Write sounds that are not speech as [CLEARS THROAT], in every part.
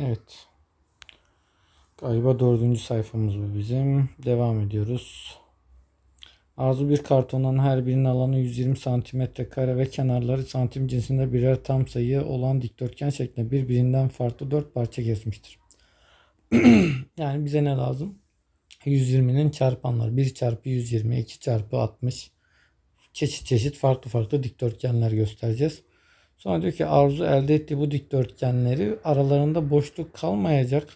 Evet. Galiba dördüncü sayfamız bu bizim. Devam ediyoruz. Arzu bir kartondan her birinin alanı 120 santimetre kare ve kenarları santim cinsinde birer tam sayı olan dikdörtgen şeklinde birbirinden farklı dört parça kesmiştir. [CLEARS THROAT] yani bize ne lazım? 120'nin çarpanları 1 çarpı 120, 2 çarpı 60 çeşit çeşit farklı farklı dikdörtgenler göstereceğiz. Sonra diyor ki arzu elde ettiği bu dikdörtgenleri aralarında boşluk kalmayacak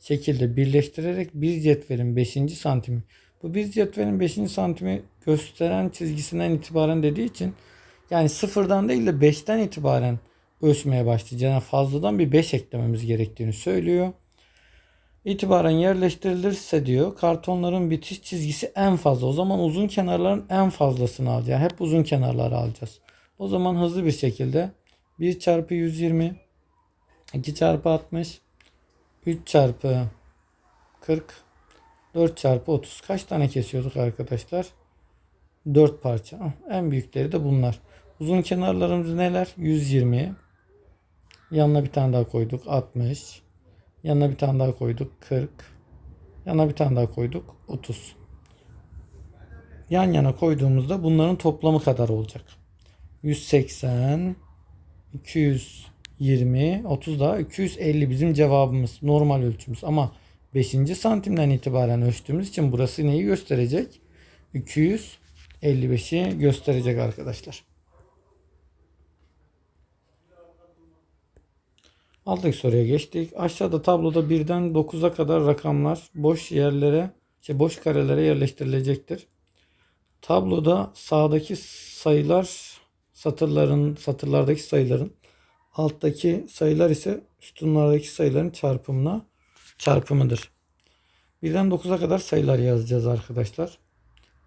şekilde birleştirerek bir cetvelin 5. santimi. Bu bir cetvelin 5. santimi gösteren çizgisinden itibaren dediği için yani sıfırdan değil de 5'ten itibaren ölçmeye başlayacağız. Yani fazladan bir 5 eklememiz gerektiğini söylüyor. İtibaren yerleştirilirse diyor kartonların bitiş çizgisi en fazla. O zaman uzun kenarların en fazlasını alacağız. Hep uzun kenarları alacağız. O zaman hızlı bir şekilde 1 çarpı 120 2 çarpı 60 3 çarpı 40 4 çarpı 30 kaç tane kesiyorduk arkadaşlar? 4 parça. Ah, En büyükleri de bunlar. Uzun kenarlarımız neler? 120. Yanına bir tane daha koyduk. 60. Yanına bir tane daha koyduk. 40. Yanına bir tane daha koyduk. 30. Yan yana koyduğumuzda bunların toplamı kadar olacak. 180 220 30 daha 250 bizim cevabımız normal ölçümüz ama 5. santimden itibaren ölçtüğümüz için burası neyi gösterecek? 255'i gösterecek arkadaşlar. Alttaki soruya geçtik. Aşağıda tabloda birden 9'a kadar rakamlar boş yerlere, şey boş karelere yerleştirilecektir. Tabloda sağdaki sayılar satırların satırlardaki sayıların alttaki sayılar ise sütunlardaki sayıların çarpımına çarpımıdır. Birden 9'a kadar sayılar yazacağız arkadaşlar.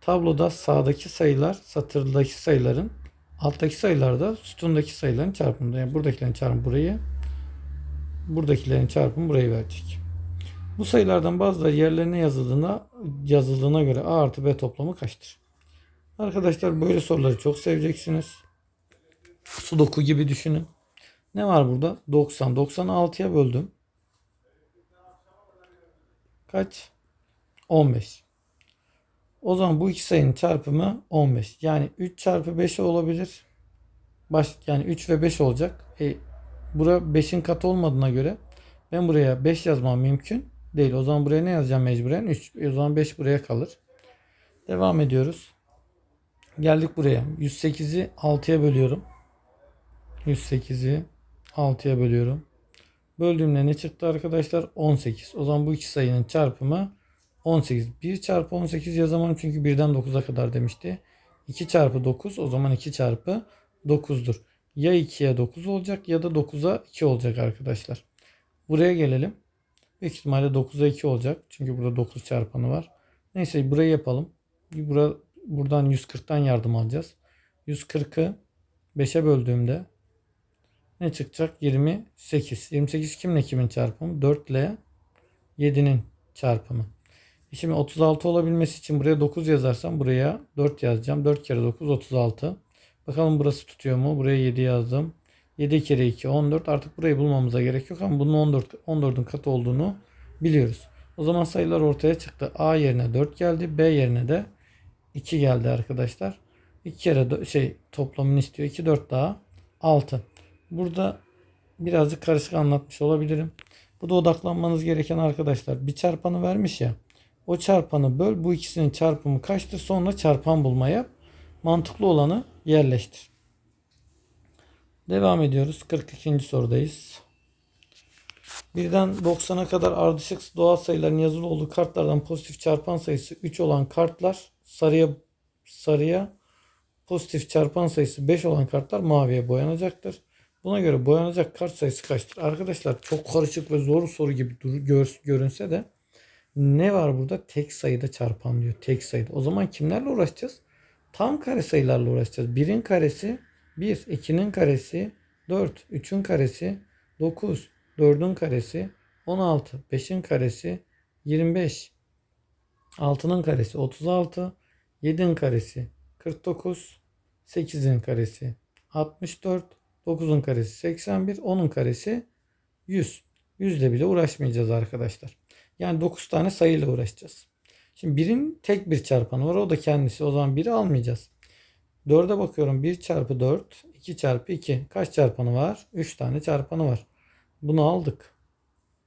Tabloda sağdaki sayılar satırdaki sayıların alttaki sayılar da sütundaki sayıların çarpımıdır. Yani buradakilerin çarpımı burayı buradakilerin çarpımı burayı verecek. Bu sayılardan bazıları yerlerine yazıldığına yazıldığına göre A artı B toplamı kaçtır? Arkadaşlar böyle soruları çok seveceksiniz. Sudoku gibi düşünün. Ne var burada? 90. 90'ı 6'ya böldüm. Kaç? 15. O zaman bu iki sayının çarpımı 15. Yani 3 çarpı 5 olabilir. Baş, yani 3 ve 5 olacak. E, bura 5'in katı olmadığına göre ben buraya 5 yazmam mümkün değil. O zaman buraya ne yazacağım mecburen? 3. O zaman 5 buraya kalır. Devam ediyoruz. Geldik buraya. 108'i 6'ya bölüyorum. 108'i 6'ya bölüyorum. Böldüğümde ne çıktı arkadaşlar? 18. O zaman bu iki sayının çarpımı 18. 1 çarpı 18 yazamam çünkü 1'den 9'a kadar demişti. 2 çarpı 9 o zaman 2 çarpı 9'dur. Ya 2'ye 9 olacak ya da 9'a 2 olacak arkadaşlar. Buraya gelelim. Büyük ihtimalle 9'a 2 olacak. Çünkü burada 9 çarpanı var. Neyse burayı yapalım. Bura, buradan 140'tan yardım alacağız. 140'ı 5'e böldüğümde ne çıkacak? 28. 28 kimle kimin çarpımı? 4 ile 7'nin çarpımı. E Şimdi 36 olabilmesi için buraya 9 yazarsam buraya 4 yazacağım. 4 kere 9 36. Bakalım burası tutuyor mu? Buraya 7 yazdım. 7 kere 2 14. Artık burayı bulmamıza gerek yok ama bunun 14 14'ün katı olduğunu biliyoruz. O zaman sayılar ortaya çıktı. A yerine 4 geldi. B yerine de 2 geldi arkadaşlar. 2 kere şey toplamını istiyor. 2 4 daha 6. Burada birazcık karışık anlatmış olabilirim. Bu da odaklanmanız gereken arkadaşlar. Bir çarpanı vermiş ya. O çarpanı böl. Bu ikisinin çarpımı kaçtır? Sonra çarpan bulma yap. Mantıklı olanı yerleştir. Devam ediyoruz. 42. sorudayız. Birden 90'a kadar ardışık doğal sayıların yazılı olduğu kartlardan pozitif çarpan sayısı 3 olan kartlar sarıya sarıya pozitif çarpan sayısı 5 olan kartlar maviye boyanacaktır. Buna göre boyanacak kart sayısı kaçtır? Arkadaşlar çok karışık ve zor soru gibi dur, gör, görünse de ne var burada? Tek sayıda çarpan diyor. Tek sayıda. O zaman kimlerle uğraşacağız? Tam kare sayılarla uğraşacağız. 1'in karesi 1, 2'nin karesi 4, 3'ün karesi 9, 4'ün karesi 16, 5'in karesi 25, 6'nın karesi 36, 7'nin karesi 49, 8'in karesi 64, 9'un karesi 81, 10'un karesi 100. Yüzde bile uğraşmayacağız arkadaşlar. Yani 9 tane sayıyla uğraşacağız. Şimdi birin tek bir çarpanı var. O da kendisi. O zaman 1'i almayacağız. 4'e bakıyorum. 1 çarpı 4. 2 çarpı 2. Kaç çarpanı var? 3 tane çarpanı var. Bunu aldık.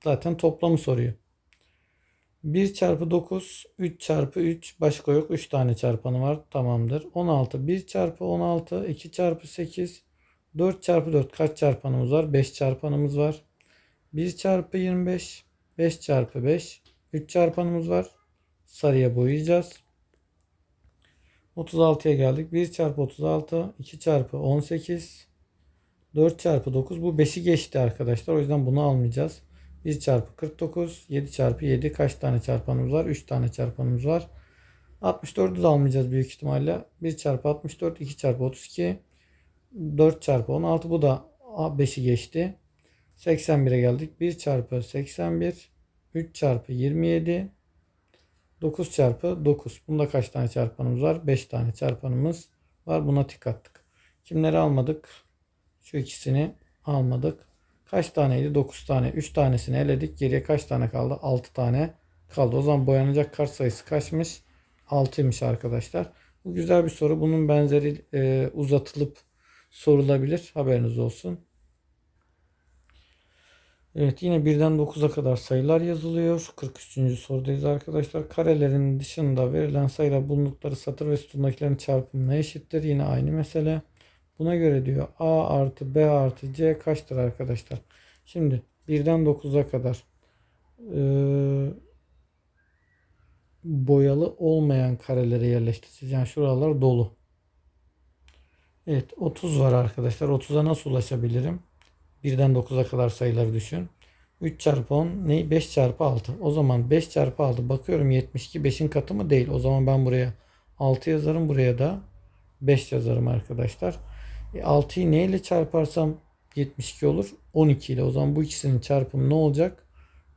Zaten toplamı soruyor. 1 çarpı 9, 3 çarpı 3 başka yok. 3 tane çarpanı var. Tamamdır. 16. 1 çarpı 16, 2 çarpı 8, 4 çarpı 4 kaç çarpanımız var? 5 çarpanımız var. 1 çarpı 25, 5 çarpı 5, 3 çarpanımız var. Sarıya boyayacağız. 36'ya geldik. 1 çarpı 36, 2 çarpı 18, 4 çarpı 9. Bu 5'i geçti arkadaşlar. O yüzden bunu almayacağız. 1 çarpı 49, 7 çarpı 7 kaç tane çarpanımız var? 3 tane çarpanımız var. 64'ü de almayacağız büyük ihtimalle. 1 çarpı 64, 2 çarpı 32, 4 çarpı 16. Bu da 5'i geçti. 81'e geldik. 1 çarpı 81, 3 çarpı 27, 9 çarpı 9. Bunda kaç tane çarpanımız var? 5 tane çarpanımız var. Buna tik attık. Kimleri almadık? Şu ikisini almadık. Kaç taneydi? 9 tane. 3 tanesini eledik. Geriye kaç tane kaldı? 6 tane kaldı. O zaman boyanacak kart sayısı kaçmış? 6'ymış arkadaşlar. Bu güzel bir soru. Bunun benzeri e, uzatılıp sorulabilir. Haberiniz olsun. Evet yine 1'den 9'a kadar sayılar yazılıyor. 43. sorudayız arkadaşlar. Karelerin dışında verilen sayılar bulundukları satır ve sütundakilerin çarpımına eşittir. Yine aynı mesele. Buna göre diyor A artı B artı C kaçtır arkadaşlar? Şimdi 1'den 9'a kadar e, boyalı olmayan karelere yerleştireceğiz. Yani şuralar dolu. Evet 30 var arkadaşlar. 30'a nasıl ulaşabilirim? 1'den 9'a kadar sayıları düşün. 3 çarpı 10 ne? 5 çarpı 6. O zaman 5 çarpı 6 bakıyorum 72 5'in katı mı değil. O zaman ben buraya 6 yazarım. Buraya da 5 yazarım arkadaşlar. E, 6'yı neyle çarparsam 72 olur. 12 ile. O zaman bu ikisinin çarpımı ne olacak?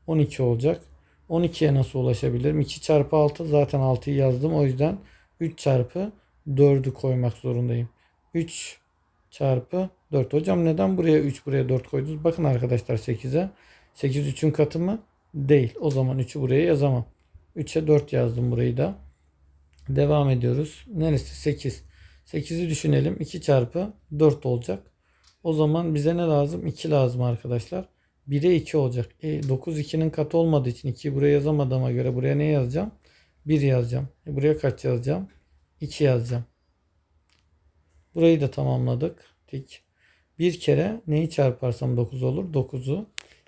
12 olacak. 12'ye nasıl ulaşabilirim? 2 çarpı 6 zaten 6'yı yazdım. O yüzden 3 çarpı 4'ü koymak zorundayım. 3 çarpı 4. Hocam neden buraya 3 buraya 4 koydunuz? Bakın arkadaşlar 8'e. 8 3'ün katı mı? Değil. O zaman 3'ü buraya yazamam. 3'e 4 yazdım burayı da. Devam ediyoruz. Neresi? 8. 8'i düşünelim. 2 çarpı 4 olacak. O zaman bize ne lazım? 2 lazım arkadaşlar. 1'e 2 olacak. E, 9 2'nin katı olmadığı için 2'yi buraya yazamadığıma göre buraya ne yazacağım? 1 yazacağım. E, buraya kaç yazacağım? 2 yazacağım. Burayı da tamamladık. Tik. Bir kere neyi çarparsam 9 olur? 9'u.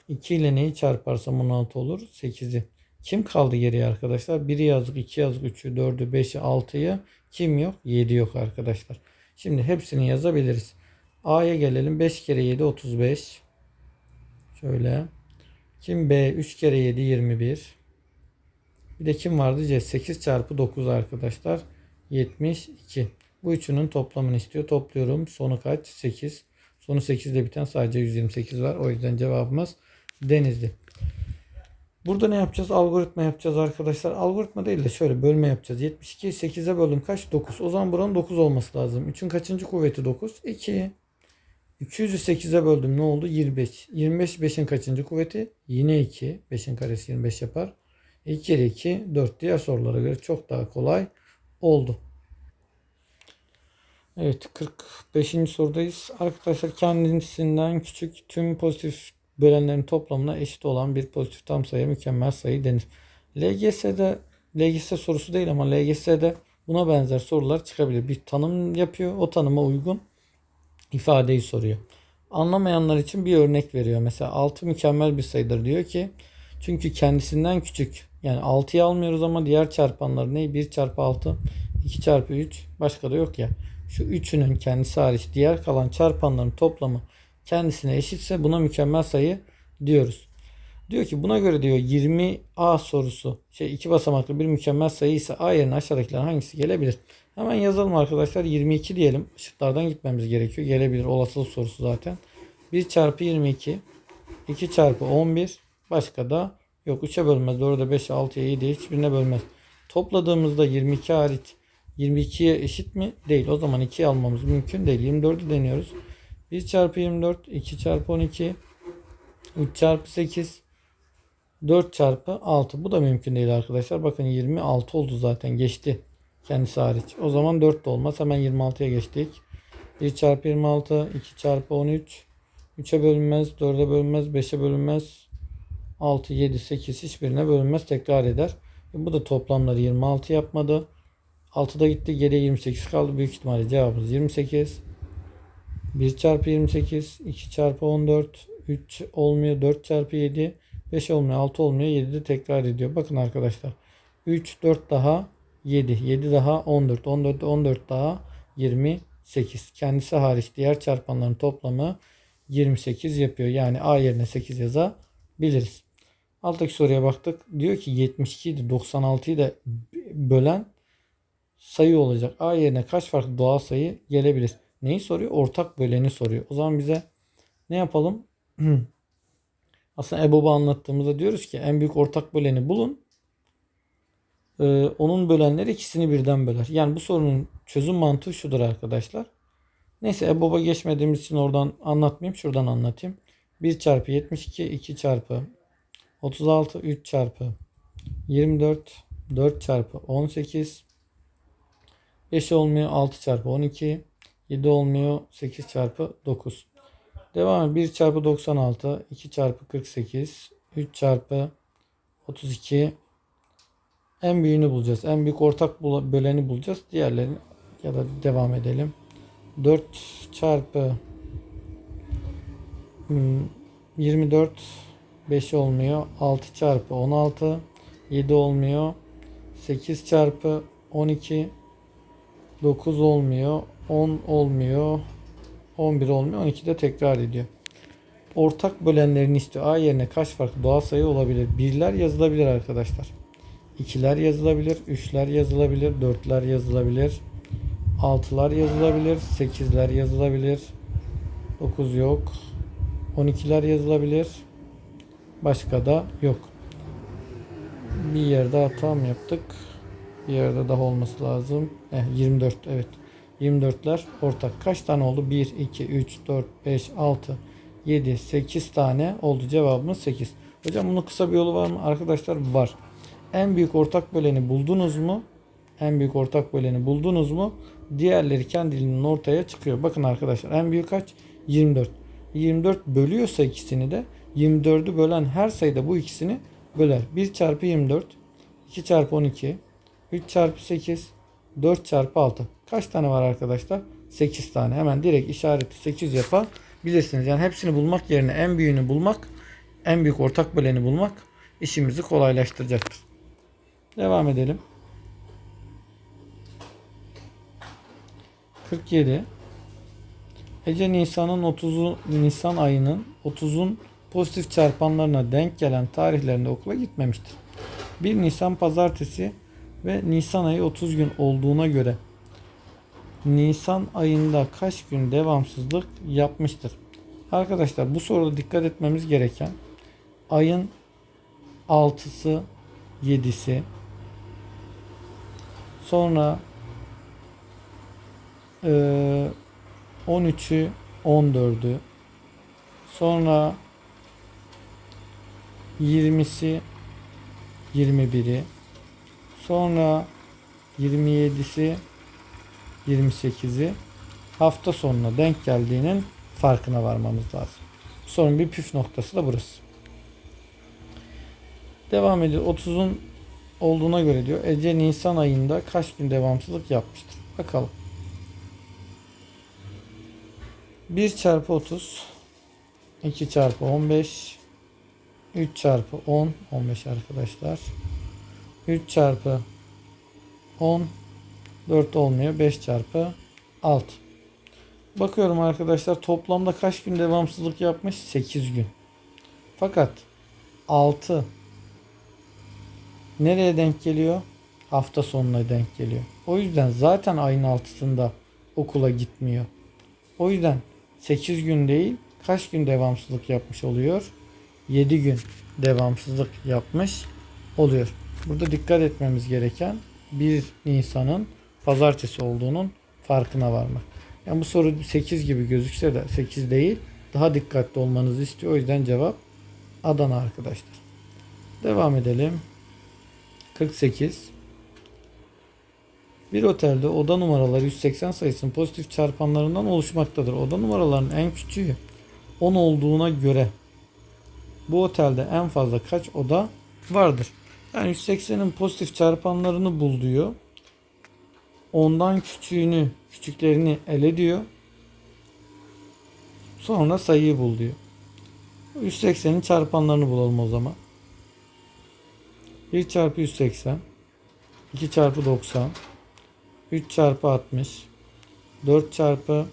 2 ile neyi çarparsam 16 olur? 8'i. Kim kaldı geriye arkadaşlar? 1'i yazdık, 2 yazdık, 3'ü, 4'ü, 5'i, 6'yı. Kim yok? 7 yok arkadaşlar. Şimdi hepsini yazabiliriz. A'ya gelelim. 5 kere 7 35. Şöyle. Kim B? 3 kere 7 21. Bir de kim vardı? C. 8 çarpı 9 arkadaşlar. 72. Bu üçünün toplamını istiyor. Topluyorum. Sonu kaç? 8. Sonu 8 ile biten sadece 128 var. O yüzden cevabımız Denizli. Burada ne yapacağız? Algoritma yapacağız arkadaşlar. Algoritma değil de şöyle bölme yapacağız. 72'yi 8'e böldüm kaç? 9. O zaman buranın 9 olması lazım. 3'ün kaçıncı kuvveti 9? 2. 200'ü 8'e böldüm ne oldu? 25. 25 5'in kaçıncı kuvveti? Yine 2. 5'in karesi 25 yapar. 2 kere 2 4 diğer sorulara göre çok daha kolay oldu. Evet 45. sorudayız. Arkadaşlar kendisinden küçük tüm pozitif bölenlerin toplamına eşit olan bir pozitif tam sayı mükemmel sayı denir. LGS'de LGS sorusu değil ama LGS'de buna benzer sorular çıkabilir. Bir tanım yapıyor. O tanıma uygun ifadeyi soruyor. Anlamayanlar için bir örnek veriyor. Mesela 6 mükemmel bir sayıdır diyor ki çünkü kendisinden küçük. Yani 6'yı almıyoruz ama diğer çarpanlar ne? 1 çarpı 6, 2 çarpı 3 başka da yok ya. Şu üçünün kendisi hariç diğer kalan çarpanların toplamı kendisine eşitse buna mükemmel sayı diyoruz. Diyor ki buna göre diyor 20A sorusu şey iki basamaklı bir mükemmel sayı ise A yerine aşağıdakiler hangisi gelebilir? Hemen yazalım arkadaşlar 22 diyelim. Işıklardan gitmemiz gerekiyor. Gelebilir olasılık sorusu zaten. 1 çarpı 22 2 çarpı 11 başka da yok 3'e bölmez. Doğru da 5'e 6'ya 7'ye hiçbirine bölmez. Topladığımızda 22 hariç 22'ye eşit mi? Değil. O zaman 2'yi almamız mümkün değil. 24'ü deniyoruz. 1 çarpı 24, 2 çarpı 12, 3 çarpı 8 4 çarpı 6. Bu da mümkün değil arkadaşlar. Bakın 26 oldu zaten geçti. Kendisi hariç. O zaman 4 de olmaz. Hemen 26'ya geçtik. 1 çarpı 26, 2 çarpı 13, 3'e bölünmez, 4'e bölünmez, 5'e bölünmez, 6, 7, 8 hiçbirine bölünmez tekrar eder. E bu da toplamları 26 yapmadı. 6'da gitti geriye 28 kaldı. Büyük ihtimalle cevabımız 28. 1 çarpı 28, 2 çarpı 14, 3 olmuyor, 4 çarpı 7, 5 olmuyor, 6 olmuyor, 7 de tekrar ediyor. Bakın arkadaşlar. 3, 4 daha 7, 7 daha 14, 14, 14 daha 28. Kendisi hariç diğer çarpanların toplamı 28 yapıyor. Yani A yerine 8 yazabiliriz. Alttaki soruya baktık. Diyor ki 72 idi 96'yı da bölen sayı olacak. A yerine kaç farklı doğal sayı gelebilir? Neyi soruyor? Ortak böleni soruyor. O zaman bize ne yapalım? [CLEARS THROAT] Aslında EBOB'u anlattığımızda diyoruz ki en büyük ortak böleni bulun. Ee, onun bölenleri ikisini birden böler. Yani bu sorunun çözüm mantığı şudur arkadaşlar. Neyse EBOB'a geçmediğimiz için oradan anlatmayayım. Şuradan anlatayım. 1 çarpı 72, 2 çarpı 36, 3 çarpı 24, 4 çarpı 18, 5 olmuyor 6 çarpı 12, 7 olmuyor 8 çarpı 9. Devam et. 1 çarpı 96, 2 çarpı 48, 3 çarpı 32. En büyüğünü bulacağız. En büyük ortak böleni bulacağız. Diğerlerini ya da devam edelim. 4 çarpı hmm, 24 5 olmuyor. 6 çarpı 16 7 olmuyor. 8 çarpı 12 9 olmuyor. 10 olmuyor. 11 olmuyor. 12 de tekrar ediyor. Ortak bölenlerini istiyor. A yerine kaç farklı doğal sayı olabilir? Birler yazılabilir arkadaşlar. İkiler yazılabilir. Üçler yazılabilir. Dörtler yazılabilir. Altılar yazılabilir. Sekizler yazılabilir. 9 yok. 12'ler yazılabilir. Başka da yok. Bir yerde hata mı yaptık? Bir yerde daha olması lazım. Eh, 24 evet. 24'ler ortak. Kaç tane oldu? 1, 2, 3, 4, 5, 6, 7, 8 tane oldu. Cevabımız 8. Hocam bunun kısa bir yolu var mı? Arkadaşlar var. En büyük ortak böleni buldunuz mu? En büyük ortak böleni buldunuz mu? Diğerleri kendiliğinden ortaya çıkıyor. Bakın arkadaşlar en büyük kaç? 24. 24 bölüyorsa ikisini de 24'ü bölen her sayıda bu ikisini böler. 1 çarpı 24, 2 çarpı 12, 3 çarpı 8, 4 çarpı 6. Kaç tane var arkadaşlar? 8 tane. Hemen direkt işareti 8 yapabilirsiniz. Yani hepsini bulmak yerine en büyüğünü bulmak, en büyük ortak böleni bulmak işimizi kolaylaştıracaktır. Devam edelim. 47. Ece Nisan'ın 30'u Nisan ayının 30'un pozitif çarpanlarına denk gelen tarihlerinde okula gitmemiştir. 1 Nisan pazartesi ve Nisan ayı 30 gün olduğuna göre Nisan ayında kaç gün devamsızlık yapmıştır? Arkadaşlar bu soruda dikkat etmemiz gereken ayın 6'sı 7'si sonra eee 13'ü 14'ü sonra 20'si 21'i sonra 27'si 28'i hafta sonuna denk geldiğinin farkına varmamız lazım. Sorun bir püf noktası da burası. Devam ediyor. 30'un olduğuna göre diyor. Ece Nisan ayında kaç gün devamsızlık yapmıştır? Bakalım. 1 çarpı 30 2 çarpı 15 3 çarpı 10 15 arkadaşlar 3 çarpı 10 4 olmuyor. 5 çarpı 6 bakıyorum arkadaşlar toplamda kaç gün devamsızlık yapmış? 8 gün. Fakat 6 nereye denk geliyor? Hafta sonuna denk geliyor. O yüzden zaten ayın altısında okula gitmiyor. O yüzden 8 gün değil kaç gün devamsızlık yapmış oluyor? 7 gün devamsızlık yapmış oluyor. Burada dikkat etmemiz gereken 1 Nisan'ın pazartesi olduğunun farkına varmak. Yani bu soru 8 gibi gözükse de 8 değil daha dikkatli olmanızı istiyor. O yüzden cevap Adana arkadaşlar. Devam edelim. 48. Bir otelde oda numaraları 180 sayısının pozitif çarpanlarından oluşmaktadır. Oda numaralarının en küçüğü 10 olduğuna göre bu otelde en fazla kaç oda vardır? Yani 180'in pozitif çarpanlarını bul diyor. Ondan küçüğünü, küçüklerini ele diyor. Sonra sayıyı bul diyor. 180'in çarpanlarını bulalım o zaman. 1 çarpı 180 2 çarpı 90 3 çarpı 60 4 çarpı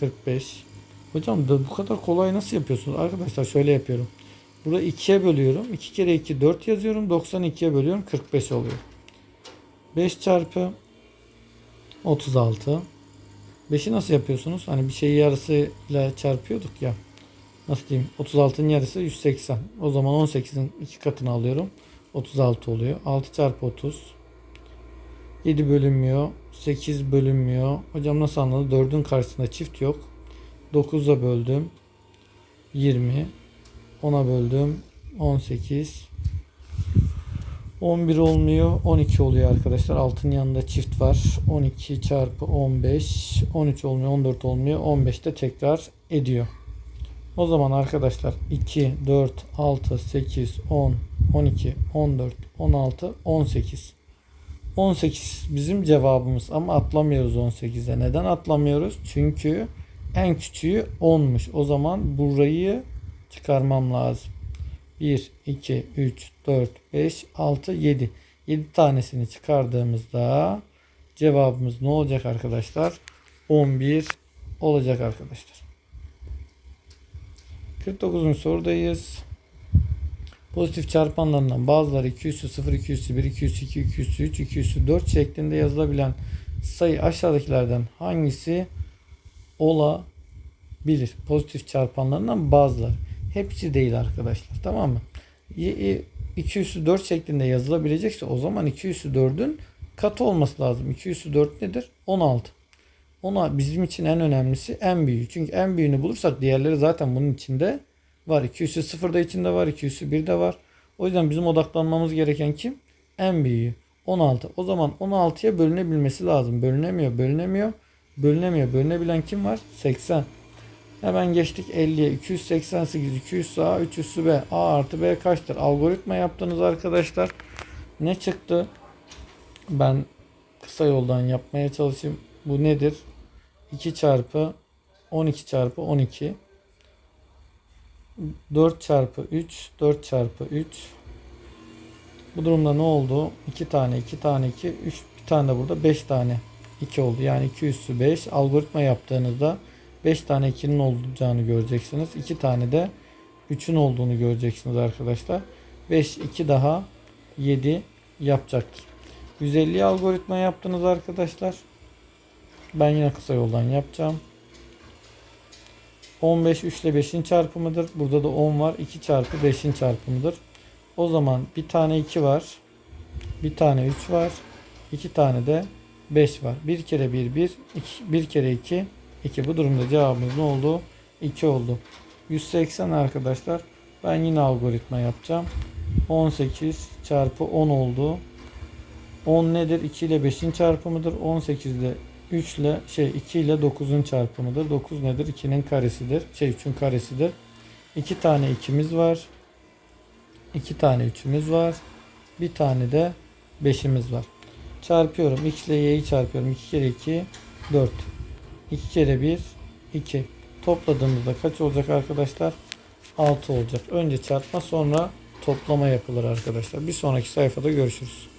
45 Hocam bu kadar kolay nasıl yapıyorsunuz? Arkadaşlar şöyle yapıyorum. Burada 2'ye bölüyorum. 2 kere 2 4 yazıyorum. 92'ye bölüyorum. 45 oluyor. 5 çarpı 36 5'i nasıl yapıyorsunuz? Hani bir şeyi yarısıyla çarpıyorduk ya. Nasıl diyeyim? 36'nın yarısı 180. O zaman 18'in iki katını alıyorum. 36 oluyor. 6 çarpı 30. 7 bölünmüyor. 8 bölünmüyor. Hocam nasıl anladı? 4'ün karşısında çift yok. 9'a böldüm. 20. 10'a böldüm. 18. 11 olmuyor. 12 oluyor arkadaşlar. Altın yanında çift var. 12 çarpı 15. 13 olmuyor. 14 olmuyor. 15 de tekrar ediyor. O zaman arkadaşlar 2, 4, 6, 8, 10, 12, 14, 16, 18. 18 bizim cevabımız ama atlamıyoruz 18'e. Neden atlamıyoruz? Çünkü en küçüğü 10'muş. O zaman burayı çıkarmam lazım. 1, 2, 3, 4, 5, 6, 7. 7 tanesini çıkardığımızda cevabımız ne olacak arkadaşlar? 11 olacak arkadaşlar. 49. sorudayız. Pozitif çarpanlarından bazıları 2 üssü 0, 2 üssü 1, 2 üssü 2, 2 üssü 3, 2 üssü 4 şeklinde yazılabilen sayı aşağıdakilerden hangisi olabilir? Pozitif çarpanlarından bazıları. Hepsi değil arkadaşlar. Tamam mı? 2 üssü 4 şeklinde yazılabilecekse o zaman 2 üssü 4'ün katı olması lazım. 2 üssü 4 nedir? 16. Ona bizim için en önemlisi en büyüğü. Çünkü en büyüğünü bulursak diğerleri zaten bunun içinde var. 2 üssü 0 da içinde var. 2 üssü 1 de var. O yüzden bizim odaklanmamız gereken kim? En büyüğü. 16. O zaman 16'ya bölünebilmesi lazım. Bölünemiyor, bölünemiyor, bölünemiyor. Bölünebilen kim var? 80. Hemen geçtik 50'ye. 288, 200 A, 300 B. A artı B kaçtır? Algoritma yaptınız arkadaşlar. Ne çıktı? Ben kısa yoldan yapmaya çalışayım. Bu nedir? 2 çarpı 12 çarpı 12 4 çarpı 3 4 çarpı 3 bu durumda ne oldu? 2 tane 2 tane 2 3 bir tane de burada 5 tane 2 oldu. Yani 2 üssü 5 algoritma yaptığınızda 5 tane 2'nin olacağını göreceksiniz. 2 tane de 3'ün olduğunu göreceksiniz arkadaşlar. 5 2 daha 7 yapacaktır. 150 algoritma yaptınız arkadaşlar. Ben yine kısa yoldan yapacağım. 15 3 ile 5'in çarpımıdır. Burada da 10 var. 2 çarpı 5'in çarpımıdır. O zaman bir tane 2 var. Bir tane 3 var. 2 tane de 5 var. 1 kere 1 1. 1 kere 2 2. Bu durumda cevabımız ne oldu? 2 oldu. 180 arkadaşlar. Ben yine algoritma yapacağım. 18 çarpı 10 oldu. 10 nedir? 2 ile 5'in çarpımıdır. 18 ile 3 ile şey 2 ile 9'un çarpımıdır. 9 nedir? 2'nin karesidir. Şey 3'ün karesidir. 2 tane 2'miz var. 2 tane 3'ümüz var. Bir tane de 5'imiz var. Çarpıyorum. X ile y'yi çarpıyorum. 2 kere 2 4. 2 kere 1 2. Topladığımızda kaç olacak arkadaşlar? 6 olacak. Önce çarpma sonra toplama yapılır arkadaşlar. Bir sonraki sayfada görüşürüz.